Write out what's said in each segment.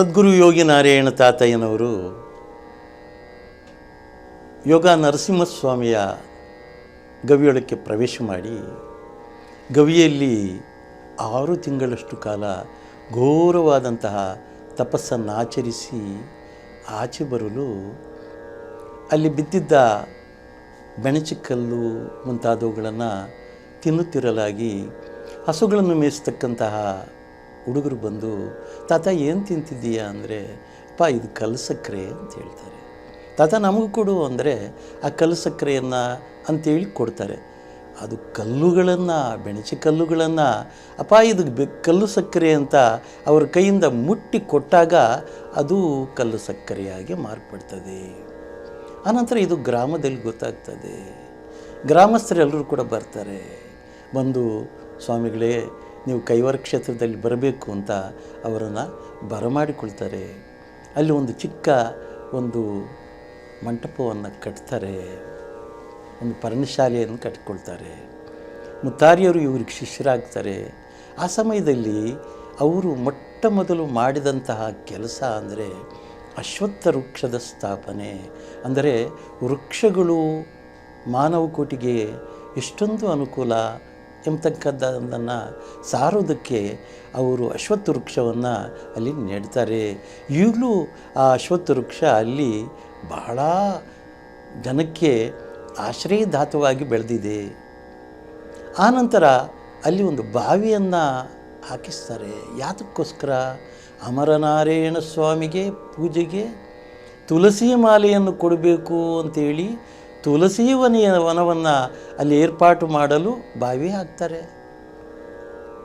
ಸದ್ಗುರು ಯೋಗಿ ನಾರಾಯಣ ತಾತಯ್ಯನವರು ಯೋಗ ನರಸಿಂಹಸ್ವಾಮಿಯ ಗವಿಯೊಳಕ್ಕೆ ಪ್ರವೇಶ ಮಾಡಿ ಗವಿಯಲ್ಲಿ ಆರು ತಿಂಗಳಷ್ಟು ಕಾಲ ಘೋರವಾದಂತಹ ತಪಸ್ಸನ್ನು ಆಚರಿಸಿ ಆಚೆ ಬರಲು ಅಲ್ಲಿ ಬಿದ್ದಿದ್ದ ಬೆಣಚಿಕಲ್ಲು ಮುಂತಾದವುಗಳನ್ನು ತಿನ್ನುತ್ತಿರಲಾಗಿ ಹಸುಗಳನ್ನು ಮೇಯಿಸ್ತಕ್ಕಂತಹ ಹುಡುಗರು ಬಂದು, ತಾತ, ಏನು ತಿಂತಿದ್ದೀಯಾ? ಅಂದರೆ ಅಪ್ಪ ಇದು ಕಲ್ಲು ಸಕ್ಕರೆ ಅಂತ ಹೇಳ್ತಾರೆ. ತಾತ, ನಮಗೂ ಕೊಡು ಅಂದರೆ, ಆ ಕಲ್ಲು ಸಕ್ಕರೆಯನ್ನು ಅಂತೇಳಿ ಕೊಡ್ತಾರೆ. ಅದು ಕಲ್ಲುಗಳನ್ನು, ಬೆಣಚಿ ಕಲ್ಲುಗಳನ್ನು ಅಪ್ಪ ಇದು ಬೆ ಕಲ್ಲು ಸಕ್ಕರೆ ಅಂತ ಅವ್ರ ಕೈಯಿಂದ ಮುಟ್ಟಿ ಕೊಟ್ಟಾಗ ಅದು ಕಲ್ಲು ಸಕ್ಕರೆಯಾಗಿ ಮಾರ್ಪಡ್ತದೆ. ಆನಂತರ ಇದು ಗ್ರಾಮದಲ್ಲಿ ಗೊತ್ತಾಗ್ತದೆ. ಗ್ರಾಮಸ್ಥರೆಲ್ಲರೂ ಕೂಡ ಬರ್ತಾರೆ. ಬಂದು, ಸ್ವಾಮಿಗಳೇ ನೀವು ಕೈವಾರ ಕ್ಷೇತ್ರದಲ್ಲಿ ಬರಬೇಕು ಅಂತ ಅವರನ್ನು ಬರಮಾಡಿಕೊಳ್ತಾರೆ. ಅಲ್ಲಿ ಒಂದು ಚಿಕ್ಕ ಒಂದು ಮಂಟಪವನ್ನು ಕಟ್ತಾರೆ. ಒಂದು ಪರ್ಣಶಾಲೆಯನ್ನು ಕಟ್ಟಿಕೊಳ್ತಾರೆ. ಮುತ್ತಾರಿಯವರು ಇವ್ರಿಗೆ ಶಿಷ್ಯರಾಗ್ತಾರೆ. ಆ ಸಮಯದಲ್ಲಿ ಅವರು ಮೊಟ್ಟ ಮೊದಲು ಮಾಡಿದಂತಹ ಕೆಲಸ ಅಂದರೆ ಅಶ್ವತ್ಥ ವೃಕ್ಷದ ಸ್ಥಾಪನೆ. ಅಂದರೆ ವೃಕ್ಷಗಳು ಮಾನವ ಕೋಟಿಗೆ ಎಷ್ಟೊಂದು ಅನುಕೂಲ. ಎಂಬತಕ್ಕಂಥದ್ದನ್ನು ಸಾರೋದಕ್ಕೆ ಅವರು ಅಶ್ವತ್ಥ ವೃಕ್ಷವನ್ನು ಅಲ್ಲಿ ನೆಡ್ತಾರೆ. ಈಗಲೂ ಆ ಅಶ್ವತ್ಥ ವೃಕ್ಷ ಅಲ್ಲಿ ಬಹಳ ಜನಕ್ಕೆ ಆಶ್ರಯದಾತವಾಗಿ ಬೆಳೆದಿದೆ. ಆನಂತರ ಅಲ್ಲಿ ಒಂದು ಬಾವಿಯನ್ನು ಹಾಕಿಸ್ತಾರೆ. ಯಾತಕ್ಕೋಸ್ಕರ? ಅಮರನಾರಾಯಣ ಸ್ವಾಮಿಗೆ ಪೂಜೆಗೆ ತುಳಸಿ ಮಾಲೆಯನ್ನು ಕೊಡಬೇಕು ಅಂತೇಳಿ ತುಳಸಿ ವನಿಯ ವನವನ್ನು ಅಲ್ಲಿ ಏರ್ಪಾಟು ಮಾಡಲು ಬಾವಿ ಹಾಕ್ತಾರೆ.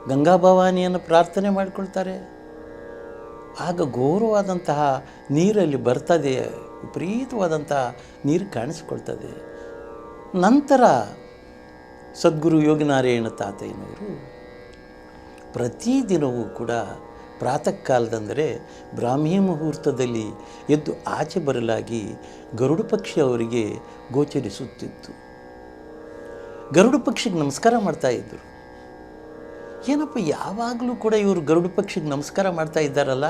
ಗಂಗಾ ಭವಾನಿಯನ್ನು ಪ್ರಾರ್ಥನೆ ಮಾಡಿಕೊಳ್ತಾರೆ. ಆಗ ಘೋರವಾದಂತಹ ನೀರಲ್ಲಿ ಬರ್ತದೆ, ವಿಪರೀತವಾದಂತಹ ನೀರು ಕಾಣಿಸ್ಕೊಳ್ತದೆ. ನಂತರ ಸದ್ಗುರು ಯೋಗಿನಾರಾಯಣ ತಾತಯ್ಯನವರು ಪ್ರತಿದಿನವೂ ಕೂಡ ಪ್ರಾತಃ ಕಾಲದಂದರೆ ಬ್ರಾಹ್ಮಿ ಮುಹೂರ್ತದಲ್ಲಿ ಎದ್ದು ಆಚೆ ಬರಲಾಗಿ ಗರುಡ ಪಕ್ಷಿ ಅವರಿಗೆ ಗೋಚರಿಸುತ್ತಿತ್ತು. ಗರುಡ ಪಕ್ಷಿಗೆ ನಮಸ್ಕಾರ ಮಾಡ್ತಾ ಇದ್ದರು ಏನಪ್ಪ, ಯಾವಾಗಲೂ ಕೂಡ ಇವರು ಗರುಡ ಪಕ್ಷಿಗೆ ನಮಸ್ಕಾರ ಮಾಡ್ತಾ ಇದ್ದಾರಲ್ಲ?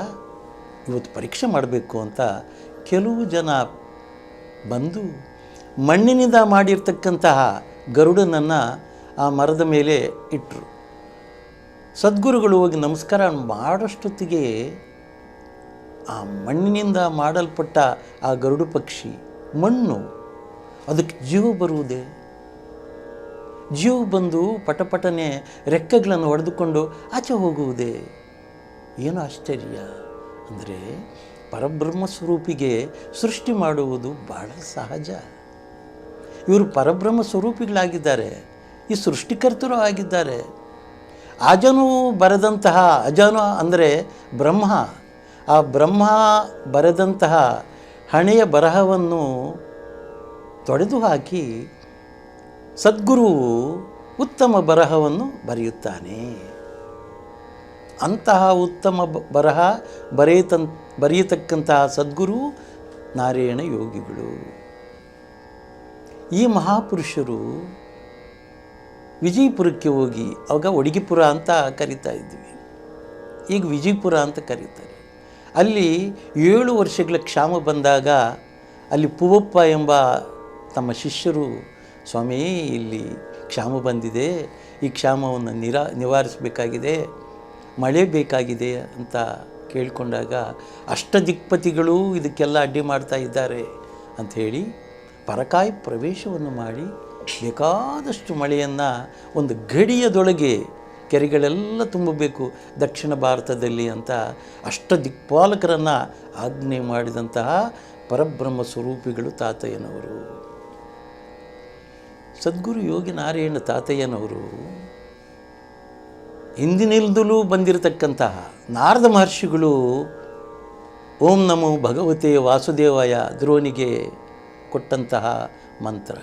ಇವತ್ತು ಪರೀಕ್ಷೆ ಮಾಡಬೇಕು ಅಂತ ಕೆಲವು ಜನ ಬಂದು ಮಣ್ಣಿನಿಂದ ಮಾಡಿರ್ತಕ್ಕಂತಹ ಗರುಡನನ್ನು ಆ ಮರದ ಮೇಲೆ ಇಟ್ಟರು ಸದ್ಗುರುಗಳು ಹೋಗಿ ನಮಸ್ಕಾರ ಮಾಡೋಷ್ಟೊತ್ತಿಗೆ ಆ ಮಣ್ಣಿನಿಂದ ಮಾಡಲ್ಪಟ್ಟ ಆ ಗರುಡು ಪಕ್ಷಿ, ಮಣ್ಣು, ಅದಕ್ಕೆ ಜೀವ ಬರುವುದೇ? ಜೀವ ಬಂದು ಪಟಪಟನೆ ರೆಕ್ಕೆಗಳನ್ನು ಹೊಡೆದುಕೊಂಡು ಆಚೆ ಹೋಗುವುದೇ? ಏನು ಆಶ್ಚರ್ಯ? ಅಂದರೆ ಪರಬ್ರಹ್ಮ ಸ್ವರೂಪಿಗೆ ಸೃಷ್ಟಿ ಮಾಡುವುದು ಬಹಳ ಸಹಜ. ಇವರು ಪರಬ್ರಹ್ಮ ಸ್ವರೂಪಿಗಳಾಗಿದ್ದಾರೆ, ಈ ಸೃಷ್ಟಿಕರ್ತರು ಆಗಿದ್ದಾರೆ. ಅಜನು ಬರೆದಂತಹ, ಅಜನು ಅಂದರೆ ಬ್ರಹ್ಮ. ಆ ಬ್ರಹ್ಮ ಬರೆದಂತಹ ಹಣೆಯ ಬರಹವನ್ನು ತೊಡೆದು ಹಾಕಿ ಸದ್ಗುರು ಉತ್ತಮ ಬರಹವನ್ನು ಬರೆಯುತ್ತಾನೆ. ಅಂತಹ ಉತ್ತಮ ಬರಹ ಬರೆಯತನ್, ಬರೆಯತಕ್ಕಂತಹ ಸದ್ಗುರು ನಾರಾಯಣ ಯೋಗಿಗಳು. ಈ ಮಹಾಪುರುಷರು ವಿಜಯಪುರಕ್ಕೆ ಹೋಗಿ ಅವಾಗ ಒಡಗಿಪುರ ಅಂತ ಕರಿತಾ ಇದ್ವಿ. ಈಗ ವಿಜಯಪುರ ಅಂತ ಕರೀತಾರೆ. ಅಲ್ಲಿ ಏಳು ವರ್ಷಗಳ ಕ್ಷಾಮ ಬಂದಾಗ ಅಲ್ಲಿ ಪೂವಪ್ಪ ಎಂಬ ತಮ್ಮ ಶಿಷ್ಯರು, ಸ್ವಾಮಿ, ಇಲ್ಲಿ ಕ್ಷಾಮ ಬಂದಿದೆ. ಈ ಕ್ಷಾಮವನ್ನು ನಿರಾ, ನಿವಾರಿಸಬೇಕಾಗಿದೆ. ಮಳೆ ಬೇಕಾಗಿದೆ ಅಂತ ಕೇಳಿಕೊಂಡಾಗ ಅಷ್ಟದಿಕ್ಪತಿಗಳು ಇದಕ್ಕೆಲ್ಲ ಅಡ್ಡಿ ಮಾಡ್ತಾ ಇದ್ದಾರೆ ಅಂಥೇಳಿ ಪರಕಾಯಿ ಪ್ರವೇಶವನ್ನು ಮಾಡಿ ಬೇಕಾದಷ್ಟು ಮಳೆಯನ್ನು ಒಂದು ಗಡಿಯದೊಳಗೆ ಕೆರೆಗಳೆಲ್ಲ ತುಂಬಬೇಕು ದಕ್ಷಿಣ ಭಾರತದಲ್ಲಿ ಅಂತ ಅಷ್ಟ ದಿಕ್ಪಾಲಕರನ್ನು ಆಜ್ಞೆ ಮಾಡಿದಂತಹ ಪರಬ್ರಹ್ಮ ಸ್ವರೂಪಿಗಳು ತಾತಯ್ಯನವರು. ಸದ್ಗುರು ಯೋಗಿ ನಾರಾಯಣ ತಾತಯ್ಯನವರು ಹಿಂದಿನಿಲ್ದಲೂ ಬಂದಿರತಕ್ಕಂತಹ ನಾರದ ಮಹರ್ಷಿಗಳು ಓಂ ನಮೋ ಭಗವತೆ ವಾಸುದೇವಾಯ ದ್ರೋಣಿಗೆ ಕೊಟ್ಟಂತಹ ಮಂತ್ರ.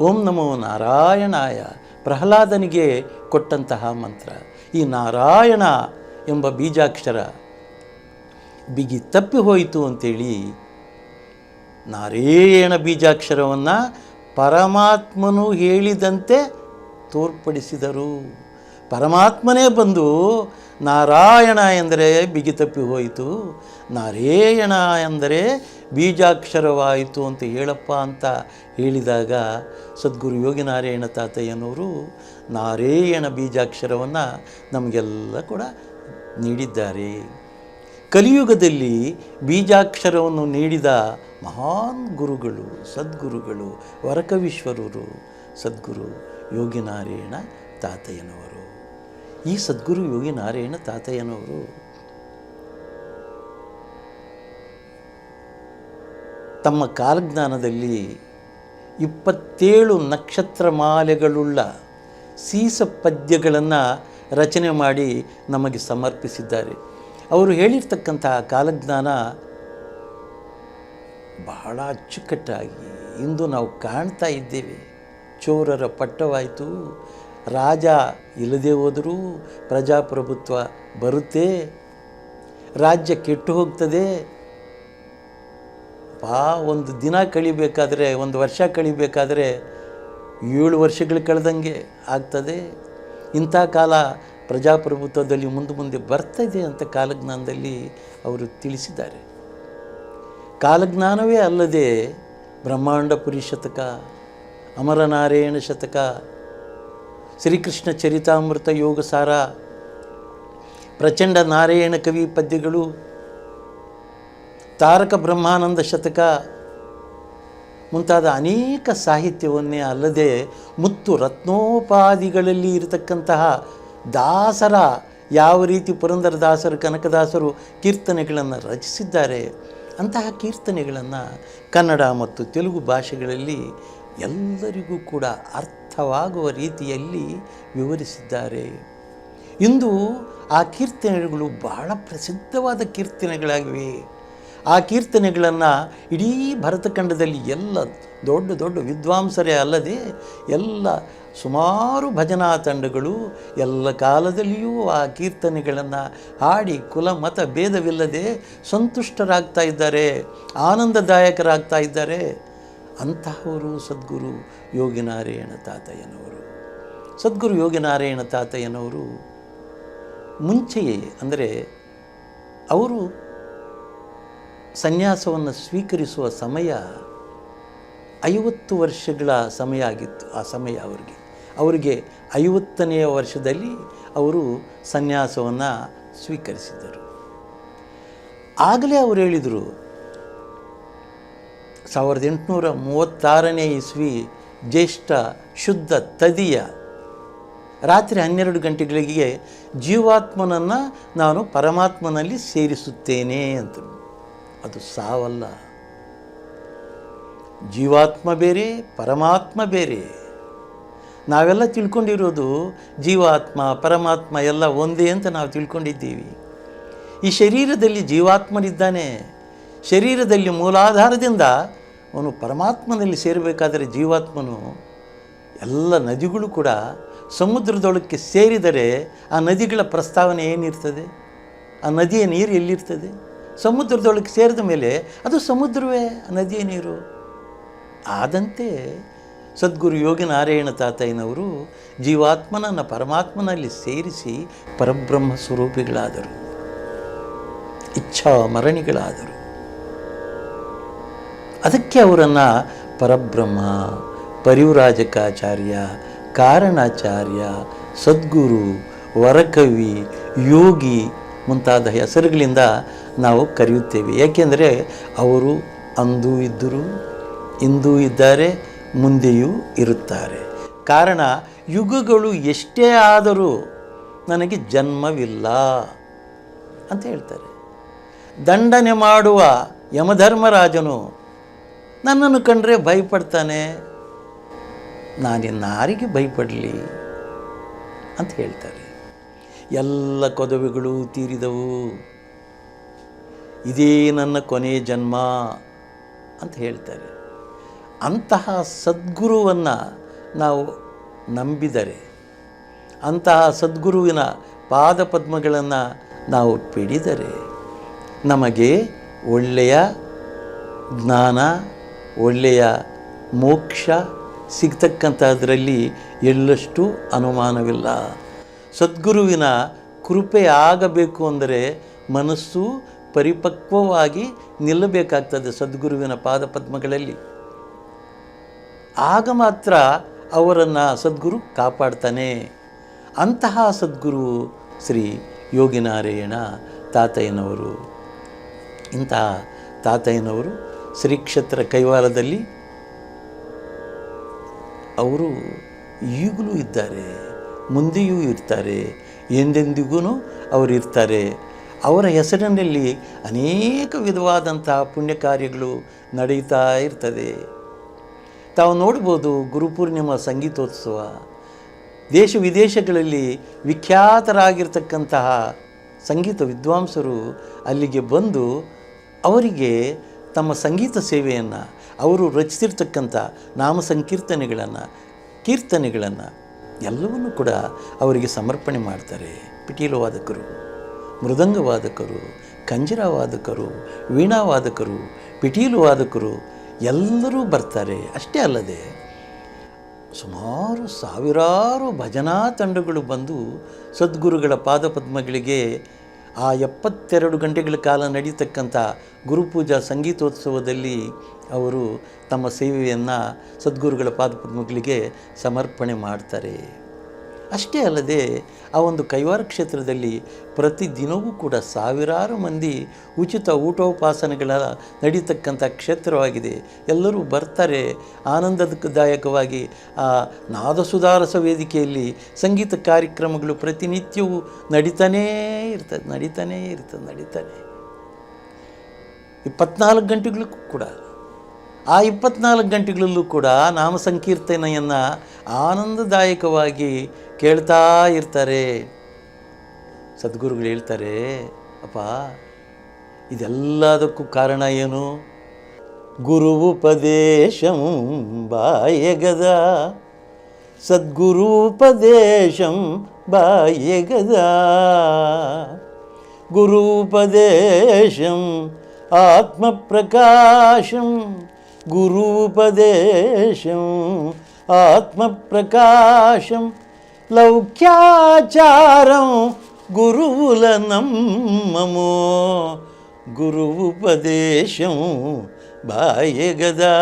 ಓಂ ನಮೋ ನಾರಾಯಣಾಯ. ಪ್ರಹ್ಲಾದನಿಗೆ ಕೊಟ್ಟಂತಹ ಮಂತ್ರ. ಈ ನಾರಾಯಣ ಎಂಬ ಬೀಜಾಕ್ಷರ ಬಿಗಿ ತಪ್ಪಿ ಹೋಯಿತು ಅಂತೇಳಿ ನಾರಾಯಣ ಬೀಜಾಕ್ಷರವನ್ನು ಪರಮಾತ್ಮನು ಹೇಳಿದಂತೆ ತೋರ್ಪಡಿಸಿದರು. ಪರಮಾತ್ಮನೇ ಬಂದು ನಾರಾಯಣ ಎಂದರೆ ಬಿಗಿ ತಪ್ಪಿ ಹೋಯಿತು. ನಾರಾಯಣ ಎಂದರೆ ಬೀಜಾಕ್ಷರವಾಯಿತು ಅಂತ ಹೇಳಪ್ಪ ಅಂತ ಹೇಳಿದಾಗ ಸದ್ಗುರು ಯೋಗಿನಾರಾಯಣ ತಾತಯ್ಯನವರು ನಾರಾಯಣ ಬೀಜಾಕ್ಷರವನ್ನು ನಮಗೆಲ್ಲ ಕೂಡ ನೀಡಿದ್ದಾರೆ. ಕಲಿಯುಗದಲ್ಲಿ ಬೀಜಾಕ್ಷರವನ್ನು ನೀಡಿದ ಮಹಾನ್ ಗುರುಗಳು, ಸದ್ಗುರುಗಳು, ವರಕವೀಶ್ವರರು, ಸದ್ಗುರು ಯೋಗಿನಾರಾಯಣ ತಾತಯ್ಯನವರು. ಈ ಸದ್ಗುರು ಯೋಗಿನಾರಾಯಣ ತಾತಯ್ಯನವರು ತಮ್ಮ ಕಾಲಜ್ಞಾನದಲ್ಲಿ ಇಪ್ಪತ್ತೇಳು ನಕ್ಷತ್ರ ಮಾಲೆಗಳುಳ್ಳ ಸೀಸ ಪದ್ಯಗಳನ್ನು ರಚನೆ ಮಾಡಿ ನಮಗೆ ಸಮರ್ಪಿಸಿದ್ದಾರೆ. ಅವರು ಹೇಳಿರ್ತಕ್ಕಂತಹ ಕಾಲಜ್ಞಾನ ಬಹಳ ಅಚ್ಚುಕಟ್ಟಾಗಿ ಇಂದು ನಾವು ಕಾಣ್ತಾ ಇದ್ದೇವೆ. ಚೋರರ ಪಟ್ಟವಾಯಿತು, ರಾಜ ಇಲ್ಲದೆ ಹೋದರೂ ಪ್ರಜಾಪ್ರಭುತ್ವ ಬರುತ್ತೆ, ರಾಜ್ಯ ಕೆಟ್ಟು ಹೋಗ್ತದೆ ಪಾ ಒಂದು ದಿನ ಕಳಿಬೇಕಾದರೆ, ಒಂದು ವರ್ಷ ಕಳಿಬೇಕಾದರೆ ಏಳು ವರ್ಷಗಳು ಕಳೆದಂಗೆ ಆಗ್ತದೆ. ಇಂಥ ಕಾಲ ಪ್ರಜಾಪ್ರಭುತ್ವದಲ್ಲಿ ಮುಂದೆ ಮುಂದೆ ಬರ್ತದೆ ಅಂತ ಕಾಲಜ್ಞಾನದಲ್ಲಿ ಅವರು ತಿಳಿಸಿದ್ದಾರೆ. ಕಾಲಜ್ಞಾನವೇ ಅಲ್ಲದೆ ಬ್ರಹ್ಮಾಂಡಪುರಿ ಶತಕ ಅಮರನಾರಾಯಣ ಶತಕ, ಶ್ರೀಕೃಷ್ಣ ಚರಿತಾಮೃತ ಯೋಗಸಾರ, ಪ್ರಚಂಡ ನಾರಾಯಣ ಕವಿ ಪದ್ಯಗಳು ತಾರಕ ಬ್ರಹ್ಮಾನಂದ ಶತಕ ಮುಂತಾದ ಅನೇಕ ಸಾಹಿತ್ಯವನ್ನೇ ಅಲ್ಲದೆ ಮುತ್ತು ರತ್ನೋಪಾದಿಗಳಲ್ಲಿ ಇರತಕ್ಕಂತಹ ದಾಸರ ಯಾವ ರೀತಿ ಪುರಂದರದಾಸರು, ಕನಕದಾಸರು ಕೀರ್ತನೆಗಳನ್ನು ರಚಿಸಿದ್ದಾರೆ, ಅಂತಹ ಕೀರ್ತನೆಗಳನ್ನು ಕನ್ನಡ ಮತ್ತು ತೆಲುಗು ಭಾಷೆಗಳಲ್ಲಿ ಎಲ್ಲರಿಗೂ ಕೂಡ ಅರ್ಥವಾಗುವ ರೀತಿಯಲ್ಲಿ ವಿವರಿಸಿದ್ದಾರೆ. ಇಂದು ಆ ಕೀರ್ತನೆಗಳು ಬಹಳ ಪ್ರಸಿದ್ಧವಾದ ಕೀರ್ತನೆಗಳಾಗಿವೆ. ಆ ಕೀರ್ತನೆಗಳನ್ನು ಇಡೀ ಭರತಖಂಡದಲ್ಲಿ ಎಲ್ಲ ದೊಡ್ಡ ದೊಡ್ಡ ವಿದ್ವಾಂಸರೇ ಅಲ್ಲದೆ ಎಲ್ಲ ಸುಮಾರು ಭಜನಾ ತಂಡಗಳು ಎಲ್ಲ ಕಾಲದಲ್ಲಿಯೂ ಆ ಕೀರ್ತನೆಗಳನ್ನು ಹಾಡಿ ಕುಲ, ಮತ ಭೇದವಿಲ್ಲದೆ ಸಂತುಷ್ಟರಾಗ್ತಾ ಇದ್ದಾರೆ, ಆನಂದದಾಯಕರಾಗ್ತಾ ಇದ್ದಾರೆ. ಅಂತಹವರು ಸದ್ಗುರು ಯೋಗಿನಾರಾಯಣ ತಾತಯ್ಯನವರು. ಸದ್ಗುರು ಯೋಗಿನಾರಾಯಣ ತಾತಯ್ಯನವರು ಮುಂಚೆಯೇ, ಅಂದರೆ ಅವರು ಸನ್ಯಾಸವನ್ನು ಸ್ವೀಕರಿಸುವ ಸಮಯ ಐವತ್ತು ವರ್ಷಗಳ ಸಮಯ ಆಗಿತ್ತು, ಆ ಸಮಯ ಅವರಿಗೆ. ಅವರಿಗೆ ಐವತ್ತನೆಯ ವರ್ಷದಲ್ಲಿ ಅವರು ಸನ್ಯಾಸವನ್ನು ಸ್ವೀಕರಿಸಿದರು. ಆಗಲೇ ಅವರು ಹೇಳಿದರು, ಸಾವಿರದ ಎಂಟುನೂರ ಮೂವತ್ತಾರನೇ ಇಸ್ವಿ ಜ್ಯೇಷ್ಠ ಶುದ್ಧ ತದಿಯ ರಾತ್ರಿ ಹನ್ನೆರಡು ಗಂಟೆಗಳಿಗೆ ಜೀವಾತ್ಮನನ್ನು ನಾನು ಪರಮಾತ್ಮನಲ್ಲಿ ಸೇರಿಸುತ್ತೇನೆ ಅಂತರು ಅದು ಸಾವಲ್ಲ. ಜೀವಾತ್ಮ ಬೇರೆ, ಪರಮಾತ್ಮ ಬೇರೆ. ನಾವೆಲ್ಲ ತಿಳ್ಕೊಂಡಿರೋದು ಜೀವಾತ್ಮ, ಪರಮಾತ್ಮ ಎಲ್ಲ ಒಂದೇ ಅಂತ ನಾವು ತಿಳ್ಕೊಂಡಿದ್ದೀವಿ. ಈ ಶರೀರದಲ್ಲಿ ಜೀವಾತ್ಮನಿದ್ದಾನೆ. ಶರೀರದಲ್ಲಿ ಮೂಲಾಧಾರದಿಂದ ಅವನು ಪರಮಾತ್ಮನಲ್ಲಿ ಸೇರಬೇಕಾದರೆ ಜೀವಾತ್ಮನು ಎಲ್ಲ ನದಿಗಳು ಕೂಡ ಸಮುದ್ರದೊಳಕ್ಕೆ ಸೇರಿದರೆ ಆ ನದಿಗಳ ಪ್ರಸ್ತಾವನೆ ಏನಿರ್ತದೆ? ಆ ನದಿಯ ನೀರು ಎಲ್ಲಿರ್ತದೆ? ಸಮುದ್ರದೊಳಗೆ ಸೇರಿದ ಮೇಲೆ ಅದು ಸಮುದ್ರವೇ, ನದಿಯ ನೀರು. ಆದಂತೆ ಸದ್ಗುರು ಯೋಗಿ ನಾರಾಯಣ ತಾತಯ್ಯನವರು ಜೀವಾತ್ಮನನ್ನು ಪರಮಾತ್ಮನಲ್ಲಿ ಸೇರಿಸಿ ಪರಬ್ರಹ್ಮ ಸ್ವರೂಪಿಗಳಾದರು. ಇಚ್ಛಾ ಮರಣಿಗಳಾದರು. ಅದಕ್ಕೆ ಅವರನ್ನು ಪರಬ್ರಹ್ಮ, ಪರಿವರಾಜಕಾಚಾರ್ಯ, ಕಾರಣಾಚಾರ್ಯ, ಸದ್ಗುರು, ವರಕವಿ, ಯೋಗಿ ಮುಂತಾದ ಹೆಸರುಗಳಿಂದ ನಾವು ಕರೆಯುತ್ತೇವೆ. ಏಕೆಂದರೆ ಅವರು ಅಂದು ಇದ್ದರು ಇಂದೂ ಇದ್ದಾರೆ, ಮುಂದೆಯೂ ಇರುತ್ತಾರೆ. ಕಾರಣ, ಯುಗಗಳು ಎಷ್ಟೇ ಆದರೂ ನನಗೆ ಜನ್ಮವಿಲ್ಲ ಅಂತ ಹೇಳ್ತಾರೆ. ದಂಡನೆ ಮಾಡುವ ಯಮಧರ್ಮರಾಜನು ನನ್ನನ್ನು ಕಂಡ್ರೆ ಭಯಪಡ್ತಾನೆ. ನಾನಿನ್ನಾರಿಗೆ ಭಯಪಡಲಿ ಅಂತ ಹೇಳ್ತಾರೆ. ಎಲ್ಲ ಕೊದವೆಗಳು ತೀರಿದವು. ಇದೇ ನನ್ನ ಕೊನೆಯ ಜನ್ಮ ಅಂತ ಹೇಳ್ತಾರೆ. ಅಂತಹ ಸದ್ಗುರುವನ್ನು ನಾವು ನಂಬಿದರೆ, ಅಂತಹ ಸದ್ಗುರುವಿನ ಪಾದಪದ್ಮಗಳನ್ನು ನಾವು ಪಿಡಿದರೆ, ನಮಗೆ ಒಳ್ಳೆಯ ಜ್ಞಾನ, ಒಳ್ಳೆಯ ಮೋಕ್ಷ ಸಿಗ್ತಕ್ಕಂಥದ್ರಲ್ಲಿ ಎಳ್ಳಷ್ಟು ಅನುಮಾನವಿಲ್ಲ. ಸದ್ಗುರುವಿನ ಕೃಪೆ ಆಗಬೇಕು ಅಂದರೆ ಮನಸ್ಸು ಪರಿಪಕ್ವವಾಗಿ ನಿಲ್ಲಬೇಕಾಗ್ತದೆ ಸದ್ಗುರುವಿನ ಪಾದಪದ್ಮಗಳಲ್ಲಿ. ಆಗ ಮಾತ್ರ ಅವರನ್ನು ಸದ್ಗುರು ಕಾಪಾಡ್ತಾನೆ. ಅಂತಹ ಸದ್ಗುರು ಶ್ರೀ ಯೋಗಿನಾರಾಯಣ ತಾತಯ್ಯನವರು. ಇಂತಹ ತಾತಯ್ಯನವರು ಶ್ರೀ ಕ್ಷೇತ್ರ ಕೈವಾರದಲ್ಲಿ ಅವರು ಈಗಲೂ ಇದ್ದಾರೆ. ಮುಂದೆಯೂ ಇರ್ತಾರೆ, ಎಂದೆಂದಿಗೂ ಅವರು ಇರ್ತಾರೆ. ಅವರ ಹೆಸರಿನಲ್ಲಿ ಅನೇಕ ವಿಧವಾದಂತಹ ಪುಣ್ಯ ಕಾರ್ಯಗಳು ನಡೀತಾ ಇರ್ತದೆ. ತಾವು ನೋಡ್ಬೋದು ಗುರುಪೂರ್ಣಿಮಾ ಸಂಗೀತೋತ್ಸವ. ದೇಶ ವಿದೇಶಗಳಲ್ಲಿ ವಿಖ್ಯಾತರಾಗಿರ್ತಕ್ಕಂತಹ ಸಂಗೀತ ವಿದ್ವಾಂಸರು ಅಲ್ಲಿಗೆ ಬಂದು ಅವರಿಗೆ ತಮ್ಮ ಸಂಗೀತ ಸೇವೆಯನ್ನು, ಅವರು ರಚಿಸಿರ್ತಕ್ಕಂಥ ನಾಮ ಸಂಕೀರ್ತನೆಗಳನ್ನು ಕೀರ್ತನೆಗಳನ್ನು ಎಲ್ಲವನ್ನೂ ಕೂಡ ಅವರಿಗೆ ಸಮರ್ಪಣೆ ಮಾಡ್ತಾರೆ. ಪಿಟೀಲವಾದಕರು, ಮೃದಂಗವಾದಕರು ಮೃದಂಗ ವೀಣಾವಾದಕರು ಕಂಜರ ವಾದಕರು ವೀಣಾ ವಾದಕರು ಪಿಟೀಲು ವಾದಕರು ಎಲ್ಲರೂ ಬರ್ತಾರೆ. ಅಷ್ಟೇ ಅಲ್ಲದೆ ಸುಮಾರು ಸಾವಿರಾರು ಭಜನಾ ತಂಡಗಳು ಬಂದು ಸದ್ಗುರುಗಳ ಪಾದಪದ್ಮಗಳಿಗೆ ಆ ಎಪ್ಪತ್ತೆರಡು ಗಂಟೆಗಳ ಕಾಲ ನಡೀತಕ್ಕಂಥ ಗುರುಪೂಜಾ ಸಂಗೀತೋತ್ಸವದಲ್ಲಿ ಅವರು ತಮ್ಮ ಸೇವೆಯನ್ನು ಸದ್ಗುರುಗಳ ಪಾದಪದ್ಮಗಳಿಗೆ ಸಮರ್ಪಣೆ ಮಾಡ್ತಾರೆ. ಅಷ್ಟೇ ಅಲ್ಲದೆ ಆ ಒಂದು ಕೈವಾರ ಕ್ಷೇತ್ರದಲ್ಲಿ ಪ್ರತಿದಿನವೂ ಕೂಡ ಸಾವಿರಾರು ಮಂದಿ ಉಚಿತ ಊಟೋಪಾಸನೆಗಳ ನಡೀತಕ್ಕಂಥ ಕ್ಷೇತ್ರವಾಗಿದೆ. ಎಲ್ಲರೂ ಬರ್ತಾರೆ. ಆನಂದದಾಯಕವಾಗಿ ಆ ನಾದಸುಧಾರಸ ವೇದಿಕೆಯಲ್ಲಿ ಸಂಗೀತ ಕಾರ್ಯಕ್ರಮಗಳು ಪ್ರತಿನಿತ್ಯವೂ ನಡೀತಾನೇ ಇರ್ತದೆ ನಡೀತಾನೇ ಇರ್ತದೆ, ನಡೀತಾನೆ. ಇಪ್ಪತ್ನಾಲ್ಕು ಗಂಟೆಗಳಿಗೂ ಕೂಡ ಆ ಇಪ್ಪತ್ನಾಲ್ಕು ಗಂಟೆಗಳಲ್ಲೂ ಕೂಡ ನಾಮ ಸಂಕೀರ್ತನೆಯನ್ನು ಆನಂದದಾಯಕವಾಗಿ ಕೇಳ್ತಾ ಇರ್ತಾರೆ. ಸದ್ಗುರುಗಳು ಹೇಳ್ತಾರೆ, ಅಪ್ಪ, ಇದೆಲ್ಲದಕ್ಕೂ ಕಾರಣ ಏನು? ಗುರು ಗುರುವುಪದೇಶಂ ಬಾಯಗದ ಸದ್ಗುರುಪದೇಶಂ ಬಾಯಗದ ಆತ್ಮ ಪ್ರಕಾಶಂ గురూపదేశం ఆత్మప్రకాశం లౌక్యాచారం గురువుల నమ్మము గురువుపదేశం బాయగదా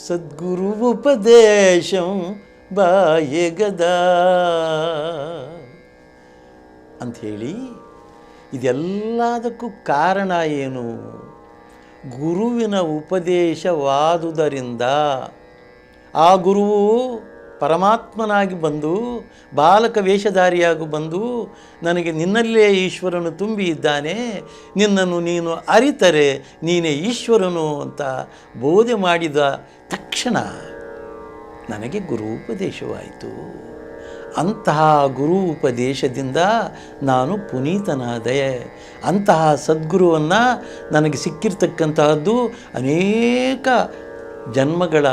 సద్గురు ఉపదేశం బాయగదా ಅಂಥೇಳಿ ಇದೆಲ್ಲದಕ್ಕೂ ಕಾರಣ ಏನು ಗುರುವಿನ ಉಪದೇಶವಾದುದರಿಂದ ಆ ಗುರುವು ಪರಮಾತ್ಮನಾಗಿ ಬಂದು, ಬಾಲಕ ವೇಷಧಾರಿಯಾಗಿ ಬಂದು ನನಗೆ ನಿನ್ನಲ್ಲೇ ಈಶ್ವರನು ತುಂಬಿ ಇದ್ದಾನೆ, ನಿನ್ನನ್ನು ನೀನು ಅರಿತರೆ, ನೀನೇ ಈಶ್ವರನು ಅಂತ ಬೋಧೆ ಮಾಡಿದ ತಕ್ಷಣ ನನಗೆ ಗುರು ಉಪದೇಶವಾಯಿತು. ಅಂತಹ ಗುರು ಉಪದೇಶದಿಂದ ನಾನು ಪುನೀತನಾದೆ. ಅಂತಹ ಸದ್ಗುರುವನ್ನು ನನಗೆ ಸಿಕ್ಕಿರ್ತಕ್ಕಂತಹದ್ದು ಅನೇಕ ಜನ್ಮಗಳ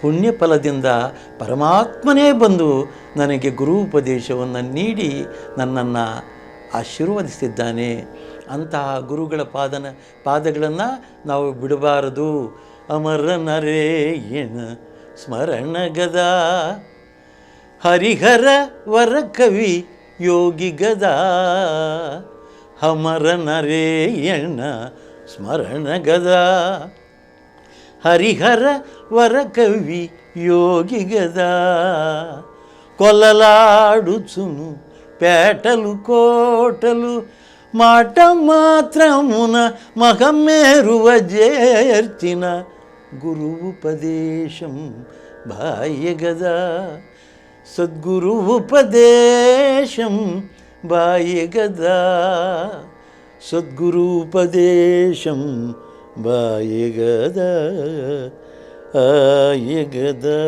ಪುಣ್ಯ ಫಲದಿಂದ ಪರಮಾತ್ಮನೇ ಬಂದು ನನಗೆ ಗುರು ಉಪದೇಶವನ್ನು ನೀಡಿ ನನ್ನನ್ನು ಆಶೀರ್ವದಿಸಿದ್ದಾನೆ. ಅಂತಹ ಗುರುಗಳ ಪಾದನ, ಪಾದಗಳನ್ನು ನಾವು ಬಿಡಬಾರದು. ಅಮರ ನರೇಯಣ ಸ್ಮರಣಗದ హరిహర వరకవి యోగి గదా. హమర నరేయణ స్మరణ గదా. హరిహర వరకవి యోగి గదా. కొలలాడుచును పేటలు కోటలు మాట మాత్రమున మహమేరువ చేర్చిన గురువుపదేశం భాయ్య గదా. सद्गुरु उपदेशं वाई गदा। सद्गुरु उपदेशं वाई गदा आये गदा।